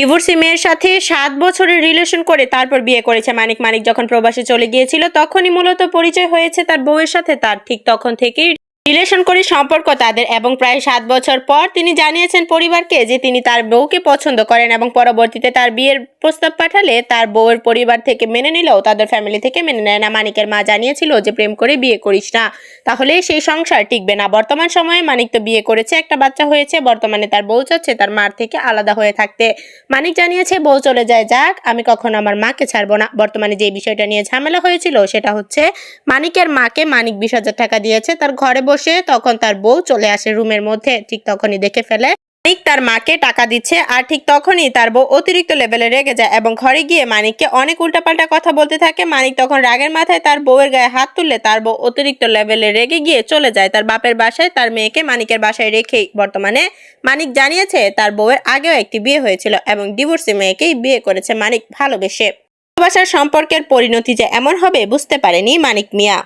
Divorcee মেয়ের সাথে সাত বছরের রিলেশন করে তারপর বিয়ে করেছে মানিক। মানিক যখন প্রবাসে চলে গিয়েছিল, তখনই মূলত পরিচয় হয়েছে তার বউয়ের সাথে। তার ঠিক তখন থেকেই রিলেশন করে সম্পর্ক তাদের এবং প্রায় সাত বছর পর তিনি জানিয়েছেন পরিবারকে যে তিনি তার বউকে পছন্দ করেন এবং পরবর্তীতে তার বিয়ের প্রস্তাব পাঠালে তার বউয়ের পরিবার থেকে মেনে নিলেও তাদের ফ্যামিলি থেকে মেনে নেয় না। মানিকের মা জানিয়েছিল যে, প্রেম করে বিয়ে করিস না। তাহলে সেই সংসার টিকবে না। বর্তমান সময়ে মানিক তো বিয়ে করেছে, একটা বাচ্চা হয়েছে। বর্তমানে তার বউ চাচ্ছে তার মার থেকে আলাদা হয়ে থাকতে। মানিক জানিয়েছে, বউ চলে যায়, যাক, আমি কখনো আমার মাকে ছাড়বো না। বর্তমানে যে বিষয়টা নিয়ে ঝামেলা হয়েছিল সেটা হচ্ছে, মানিকের মাকে মানিক বিশ হাজার টাকা দিয়েছে। তার ঘরে বসে তখন তার বউ চলে আসে রুমের মধ্যে। ঠিক তখনই দেখে ফেলে। মানিক তার মাকে টাকা দিচ্ছে আর ঠিক তখনই তার বউ অতিরিক্ত লেভেলে রেগে যায় এবং ঘরে গিয়ে মানিককে অনেক উল্টাপাল্টা কথা বলতে থাকে। মানিক তখন রাগের মাথায় তার বউয়ের গায়ে হাত তুললে তার বউ অতিরিক্ত লেভেলে রেগে গিয়ে চলে যায় তার বাপের বাসায়। তার মেয়েকে মানিকের বাসায় রেখেই বর্তমানে মানিক জানিয়েছে তার বউয়ের আগেও একটি বিয়ে হয়েছিল এবং ডিভোর্সি মেয়েকেই বিয়ে করেছে মানিক ভালোবেসে। ভালোবাসার সম্পর্কের পরিণতি যে এমন হবে বুঝতে পারেনি মানিক মিয়া।